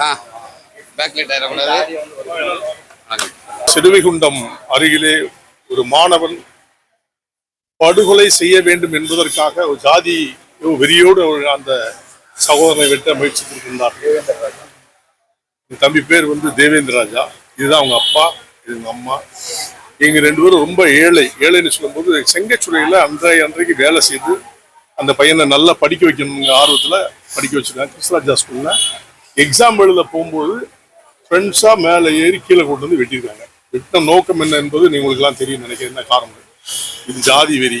ஆ back ஆயிடக்கூடாது வணக்கம் அருகிலே ஒரு மாணவன் படுகொலை செய்ய வேண்டும் என்பதற்காக ஒரு ஜாதி வெறியோடு அந்த சகோதரனை வெட்ட முயற்சித்திருக்கின்றார் தம்பி பேர் வந்து தேவேந்திரராஜா இதுதான் அவங்க அப்பா இது எங்க அம்மா. எங்கள் ரெண்டு பேரும் ரொம்ப ஏழை. ஏழைன்னு சொல்லும்போது செங்கச்சுறையில் அன்றைய அன்றைக்கு வேலை செய்து அந்த பையனை நல்லா படிக்க வைக்கணுங்க ஆர்வத்தில் படிக்க வச்சிருக்காங்க. கிருஷ்ணராஜா ஸ்கூலில் எக்ஸாம் எழுத போகும்போது ஃப்ரெண்ட்ஸாக மேலே ஏறி கீழே கொண்டு வந்து வெட்டியிருக்காங்க. வெட்ட நோக்கம் என்ன என்பது நீங்களுக்கெல்லாம் தெரியும் நினைக்கிறேன். என்ன காரணம்? இது ஜாதி வெறி.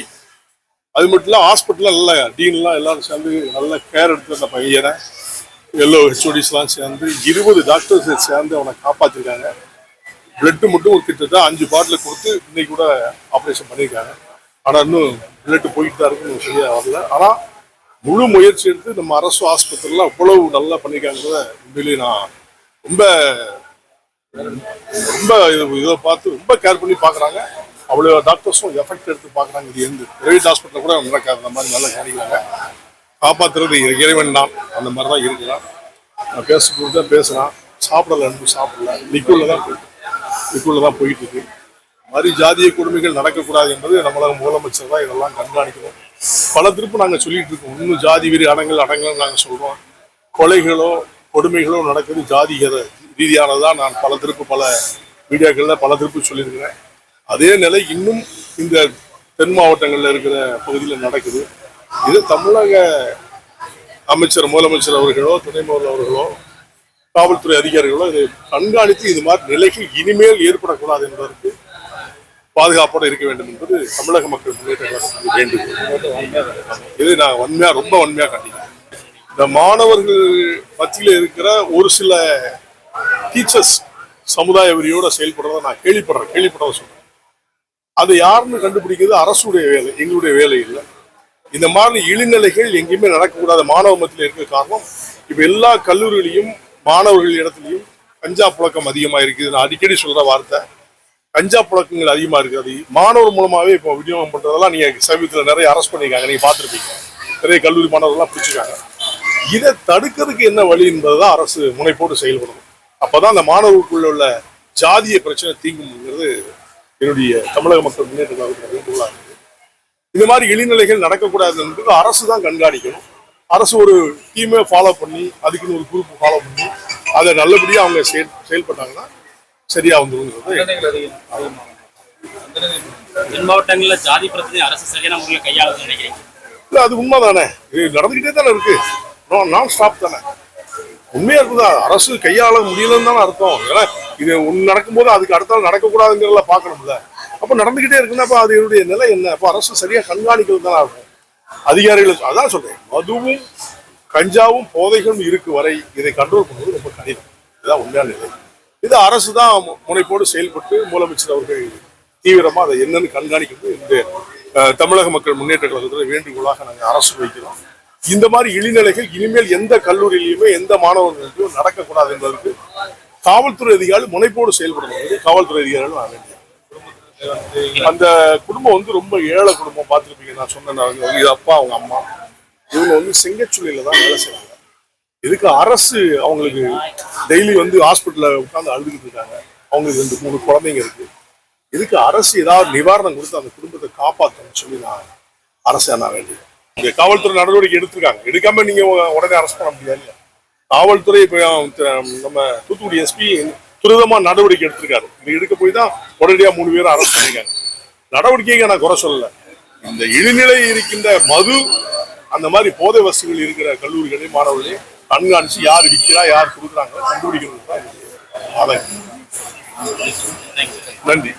அது மட்டும் இல்லை ஹாஸ்பிட்டலில் நல்ல டீன்லாம் எல்லாரும் சேர்ந்து நல்ல கேர் எடுத்து அந்த பையனை எல்லோ ஹெச்ஓடிஸ்லாம் சேர்ந்து இருபது டாக்டர்ஸ் சேர்ந்து அவனை காப்பாற்றிருக்காங்க பிளட்டு மட்டும் ஒரு கிட்டத்தட்ட அஞ்சு பாட்டில் கொடுத்து இன்னைக்கு கூட ஆப்ரேஷன் பண்ணியிருக்காங்க. ஆனால் இன்னும் பிளட்டு போயிட்டு தான் இருக்குன்னு சரியாக வரல. ஆனால் முழு முயற்சி எடுத்து நம்ம அரசு ஆஸ்பத்திரியில் அவ்வளவு நல்லா பண்ணியிருக்காங்கிறத உண்மையிலேயே நான் ரொம்ப ரொம்ப இதை பார்த்து ரொம்ப கேர் பண்ணி பார்க்குறாங்க. அவ்வளோ டாக்டர்ஸும் எஃபெக்ட் எடுத்து பார்க்குறாங்க. இது எந்த பிரைவேட் ஹாஸ்பிட்டலில் கூட நடக்காது அந்த மாதிரி நல்லா கவனிக்கிறாங்க காப்பாற்றுறது இறைவன் தான். அந்த மாதிரி தான் இருக்கிறான் நான் பேசும்போது தான் பேசுகிறான் சாப்பிடல அனுப்பி சாப்பிடல. லிக்குள்ள தான் போயிட்டு இதுக்குள்ளே தான் போயிட்டு இருக்கு மாதிரி ஜாதிய கொடுமைகள் நடக்கக்கூடாது என்பது நம்மள முதலமைச்சர் தான் இதெல்லாம் கண்காணிக்கணும். பல திருப்பு நாங்கள் சொல்லிட்டு இருக்கோம். இன்னும் ஜாதி வெறி அடங்கல் அடங்கல் நாங்கள் சொல்றோம். கொலைகளோ கொடுமைகளோ நடக்குது ஜாதிக ரீதியானதான் நான் பல திருப்பு பல மீடியாக்களில் பல திருப்பு சொல்லியிருக்கிறேன். அதே நிலை இன்னும் இந்த தென் மாவட்டங்களில் இருக்கிற பகுதியில் நடக்குது. இது தமிழக அமைச்சர் முதலமைச்சர் அவர்களோ துணை முதல்வர் அவர்களோ காவல்துறை அதிகாரிகளும் இதை கண்காணித்து இது மாதிரி நிலைகள் இனிமேல் ஏற்படக்கூடாது என்பதற்கு பாதுகாப்போடு இருக்க வேண்டும் என்பது தமிழக மக்கள் முன்னேற்ற கழகத்தின் வேண்டுகோள். இதை நான் வன்மையா ரொம்ப வன்மையா கண்டிக்கிறேன். இந்த மாணவர்கள் மத்தியில் இருக்கிற ஒரு சில டீச்சர்ஸ் சமுதாய வெறியோட செயல்படுறத நான் கேள்விப்படுறேன் கேள்விப்படுறத சொல்றேன். அது யாருன்னு கண்டுபிடிக்கிறது அரசுடைய வேலை எங்களுடைய வேலை இல்லை. இந்த மாதிரி இழிநிலைகள் எங்கேயுமே நடக்கக்கூடாத மாணவ மத்தியில் இருக்க காரணம் இப்போ எல்லா கல்லூரிகளையும் மாணவர்கள் இடத்துலையும் கஞ்சா புழக்கம் அதிகமாக இருக்குது. நான் அடிக்கடி சொல்ற வார்த்தை கஞ்சா புழக்கங்கள் அதிகமா இருக்கு அது மாணவர் மூலமாவே இப்போ விநியோகம் பண்றதெல்லாம் நீங்கள் சமீபத்தில் நிறைய அரெஸ்ட் பண்ணிருக்காங்க நீங்கள் பார்த்துருப்பீங்க. நிறைய கல்லூரி மாணவர்கள்லாம் பிடிச்சிருக்காங்க. இதை தடுக்கிறதுக்கு என்ன வழி என்பதுதான் அரசு முனைப்போடு செயல்படணும் அப்பதான் அந்த மாணவர்களுக்குள்ள உள்ள ஜாதிய பிரச்சனை தீங்கும்ங்கிறது என்னுடைய தமிழக மக்கள் முன்னேற்ற கழகத்தின் இருக்கு இந்த மாதிரி இழிநிலைகள் நடக்கக்கூடாது என்பது அரசு தான் கண்காணிக்கணும். அரசு ஒரு டீமை ஃபாலோ பண்ணி அதுக்குன்னு ஒரு குரூப் ஃபாலோ பண்ணி அதை நல்லபடியா அவங்க செயல் செயல்பட்டாங்கன்னா சரியா வந்துருங்கிறது தென் மாவட்டங்களில் ஜாதி பிரச்சனை அரசு சரியான முறையில் கையாளுதுன்னு நினைக்கிறீங்க? இல்ல அது உண்மைதானே. இது நடந்துகிட்டே தானே இருக்கு. நான் ஸ்டாப் தானே. உண்மையா இருக்குதா? அரசு கையாள முடியலன்னு தானே அர்த்தம். ஏன்னா இது ஒன்று நடக்கும்போது அதுக்கு அடுத்த நாள் நடக்கக்கூடாதுங்கிறத பார்க்கணும்ல. அப்ப நடந்துகிட்டே இருக்குன்னா அப்ப அதனுடைய நிலை என்ன? அப்ப அரசு சரியா கண்காணிக்கிறது தானே இருக்கும் அதிகாரிகளுக்கு அதான் சொல்றேன். மதுவும் கஞ்சாவும் போதைகளும் இருக்கு வரை இதை கண்ட்ரோல் பண்ணுவது ரொம்ப கடினம். இதுதான் உண்மையான நிலை. இது அரசு தான் முனைப்போடு செயல்பட்டு முதலமைச்சர் அவர்கள் தீவிரமா அதை என்னன்னு கண்காணிக்கிறது இந்த தமிழக மக்கள் முன்னேற்ற கழகத்தில் வேண்டுகோளாக நாங்கள் அரசு வைக்கிறோம். இந்த மாதிரி இழிநிலைகள் இனிமேல் எந்த கல்லூரியிலையுமே எந்த மாணவர்களுக்கும் நடக்கக்கூடாது என்பதற்கு காவல்துறை அதிகாரிகள் முனைப்போடு செயல்படணும். காவல்துறை அதிகாரிகள் நான் அந்த குடும்பம் வந்து ரொம்ப ஏழை குடும்பம் பார்த்துருப்பீங்க. நான் சொன்னேன் நான் இது அப்பா அவங்க அம்மா. இவங்க வந்து செங்கச்சுள்ளியில தான் வேலை செய்றாங்க. இதுக்கு அரசு அவங்களுக்கு டெய்லி வந்து ஹாஸ்பிட்டலில் உட்காந்து அழுதுகிட்டு இருக்காங்க. அவங்களுக்கு ரெண்டு மூணு குழந்தைங்க இருக்கு. இதுக்கு அரசு ஏதாவது நிவாரணம் கொடுத்து அந்த குடும்பத்தை காப்பாற்றணும்னு சொல்லி நான் அரசு நான் வேண்டியது இந்த காவல்துறை நடவடிக்கை எடுத்திருக்காங்க. எடுக்காம நீங்க உடனே அரசு பண்ண முடியாது. காவல்துறை இப்போ நம்ம தூத்துக்குடி எஸ்பி துரிதமா நடவடிக்கை எடுத்திருக்காரு. இது எடுக்க போய் தான் உடனடியா மூணு பேரும் அரெஸ்ட் பண்ணிருக்காங்க நடவடிக்கைங்க நான் குறை சொல்லல. இந்த இழிநிலை இருக்கின்ற மது அந்த மாதிரி போதை வசதிகள் இருக்கிற கல்லூரிகளையும் மாணவர்களையும் கண்காணிச்சு யார் விற்கிறா யார் கொடுக்குறாங்க கண்டுபிடிக்கிறது தான் நன்றி.